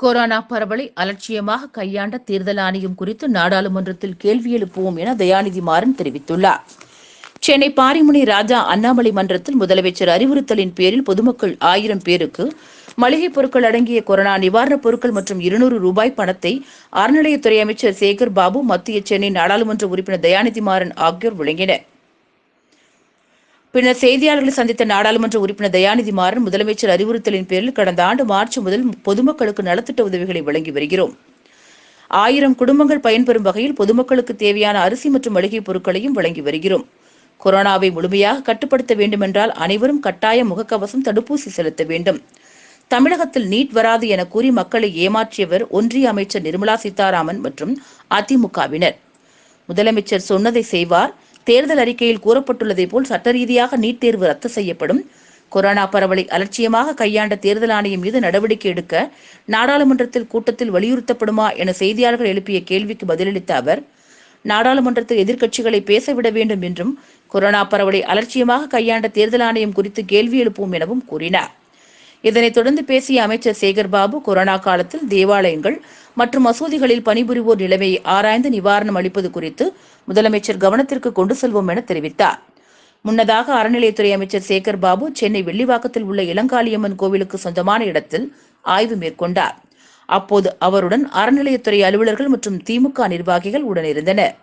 Corona பரவலை அலட்சியமாக கையாண்ட தேர்தல் ஆணையம் குறித்து நாடாளுமன்றத்தில் கேள்வி எழுப்புவோம் என தயாநிதி மாறன் தெரிவித்துள்ளார். சென்னை பாரிமுனை ராஜா அண்ணாமலை மன்றத்தில் முதலமைச்சர் அறிவுறுத்தலின் பேரில் பொதுமக்கள் ஆயிரம் பேருக்கு மளிகைப் பொருட்கள் அடங்கிய கொரோனா நிவாரணப் பொருட்கள் மற்றும் இருநூறு ரூபாய் பணத்தை அறநிலையத்துறை அமைச்சர் சேகர் பாபு மத்திய சென்னை நாடாளுமன்ற உறுப்பினர் தயாநிதி மாறன் ஆகியோர் வழங்கினர். பின்னர் செய்தியாளர்களை சந்தித்த நாடாளுமன்ற உறுப்பினர் தயாநிதி மாறன் முதலமைச்சர் அறிவுறுத்தலின் பேரில் கடந்த ஆண்டு மார்ச் முதல் பொதுமக்களுக்கு நலத்திட்ட உதவிகளை வழங்கி வருகிறோம். ஆயிரம் குடும்பங்கள் பயன்பெறும் வகையில் பொதுமக்களுக்கு தேவையான அரிசி மற்றும் மளிகைப் பொருட்களையும் வழங்கி வருகிறோம். கொரோனாவை முழுமையாக கட்டுப்படுத்த வேண்டுமென்றால் அனைவரும் கட்டாய முகக்கவசம் தடுப்பூசி செலுத்த வேண்டும். தமிழகத்தில் நீட் வராது என கூறி மக்களை ஏமாற்றியவர் ஒன்றிய அமைச்சர் நிர்மலா சீதாராமன் மற்றும் அதிமுகவினர். முதலமைச்சர் சொன்னதை செய்வார் தேர்தல் அறிக்கையில் கூறப்பட்டுள்ளதை போல் சட்ட ரீதியாக நீட் தேர்வு ரத்து செய்யப்படும். கொரோனா பரவலை அலட்சியமாக கையாண்ட தேர்தல் ஆணையம் மீது நடவடிக்கை எடுக்க நாடாளுமன்றத்தில் கூட்டத்தில் வலியுறுத்தப்படுமா என செய்தியாளர்கள் எழுப்பிய கேள்விக்கு பதிலளித்த அவர் நாடாளுமன்றத்தில் எதிர்க்கட்சிகளை பேசவிட வேண்டும் என்றும் கொரோனா பரவலை அலட்சியமாக கையாண்ட தேர்தல் ஆணையம் குறித்து கேள்வி எழுப்புவோம் எனவும் கூறினார். இதனைத் தொடர்ந்து பேசிய அமைச்சர் சேகர் பாபு கொரோனா காலத்தில் தேவாலயங்கள் மற்றும் மசூதிகளில் பணிபுரிவோர் நிலைமையை ஆராய்ந்து நிவாரணம் அளிப்பது குறித்து முதலமைச்சர் கவனத்திற்கு கொண்டு செல்வோம் என தெரிவித்தார். முன்னதாக அறநிலையத்துறை அமைச்சர் சேகர் பாபு சென்னை வெள்ளிவாக்கத்தில் உள்ள இளங்காளியம்மன் கோவிலுக்கு சொந்தமான இடத்தில் ஆய்வு மேற்கொண்டார். அப்போது அவருடன் அறநிலையத்துறை அலுவலர்கள் மற்றும் திமுக நிர்வாகிகள் உடனிருந்தனர்.